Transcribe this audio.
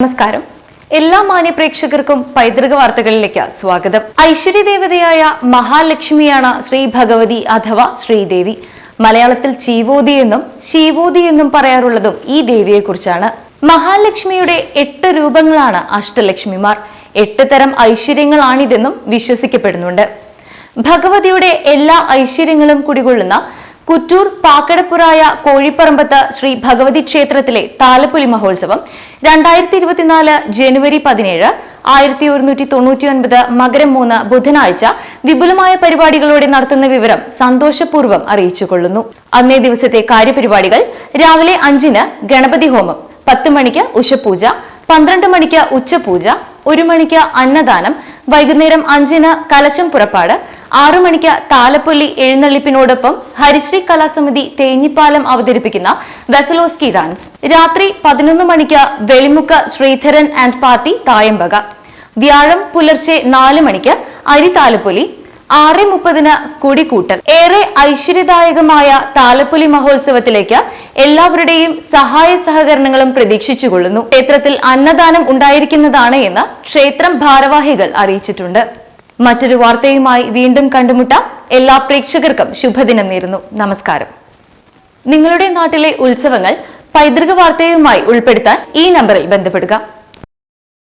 നമസ്കാരം. എല്ലാ മാന്യ പ്രേക്ഷകർക്കും പൈതൃക വാർത്തകളിലേക്ക് സ്വാഗതം. ഐശ്വര്യ ദേവതയായ മഹാലക്ഷ്മിയാണ് ശ്രീ ഭഗവതി അഥവാ ശ്രീദേവി. മലയാളത്തിൽ ചീവോതി എന്നും ശീവോതി എന്നും പറയാറുള്ളതും ഈ ദേവിയെക്കുറിച്ചാണ്. മഹാലക്ഷ്മിയുടെ എട്ട് രൂപങ്ങളാണ് അഷ്ടലക്ഷ്മിമാർ. എട്ട് തരം ഐശ്വര്യങ്ങളാണിതെന്നും വിശ്വസിക്കപ്പെടുന്നുണ്ട്. ഭഗവതിയുടെ എല്ലാ ഐശ്വര്യങ്ങളും കുടികൊള്ളുന്ന കുറ്റൂർ പാക്കടപ്പുറായ കോഴിപ്പറമ്പത്ത് ശ്രീ ഭഗവതി ക്ഷേത്രത്തിലെ താലപ്പൊലി മഹോത്സവം രണ്ടായിരത്തി ഇരുപത്തിനാല് ജനുവരി പതിനേഴ് ആയിരത്തി ഒരുന്നൂറ്റി തൊണ്ണൂറ്റി ഒൻപത് മകരം മൂന്ന് ബുധനാഴ്ച വിപുലമായ പരിപാടികളോടെ നടത്തുന്ന വിവരം സന്തോഷപൂർവം അറിയിച്ചുകൊള്ളുന്നു. അന്നേ ദിവസത്തെ കാര്യപരിപാടികൾ രാവിലെ അഞ്ചിന് ഗണപതി ഹോമം പത്ത് മണിക്ക് ഉഷപൂജ പന്ത്രണ്ട് മണിക്ക് ഉച്ചപൂജ ഒരു മണിക്ക് അന്നദാനം വൈകുന്നേരം അഞ്ചിന് കലശം പുറപ്പാട് ആറു മണിക്ക് താലപ്പൊലി എഴുന്നള്ളിപ്പിനോടൊപ്പം ഹരിശ്രീ കലാസമിതി തേഞ്ഞിപ്പാലം അവതരിപ്പിക്കുന്ന വെസലോസ്കി ഡാൻസ്. രാത്രി പതിനൊന്ന് മണിക്ക് വെളിമുക്ക ശ്രീധരൻ ആൻഡ് പാർട്ടി തായമ്പക. വ്യാഴം പുലർച്ചെ നാല് മണിക്ക് അരി താലപ്പൊലി. ആറ് മുപ്പതിന് കുടിക്കൂട്ടൽ ഏറെ ഐശ്വര്യദായകമായ താലപ്പൊലി മഹോത്സവത്തിലേക്ക് എല്ലാവരുടെയും സഹായ സഹകരണങ്ങളും പ്രതീക്ഷിച്ചുകൊള്ളുന്നു. ക്ഷേത്രത്തിൽ അന്നദാനം ഉണ്ടായിരിക്കുന്നതാണ് എന്ന് ക്ഷേത്രം ഭാരവാഹികൾ അറിയിച്ചിട്ടുണ്ട്. മറ്റൊരു വാർത്തയുമായി വീണ്ടും കണ്ടുമുട്ടാം. എല്ലാ പ്രേക്ഷകർക്കും ശുഭദിനം നേരുന്നു. നമസ്കാരം. നിങ്ങളുടെ നാട്ടിലെ ഉത്സവങ്ങൾ പൈതൃക വാർത്തയുമായി ഉൾപ്പെടുത്താൻ ഈ നമ്പറിൽ ബന്ധപ്പെടുക.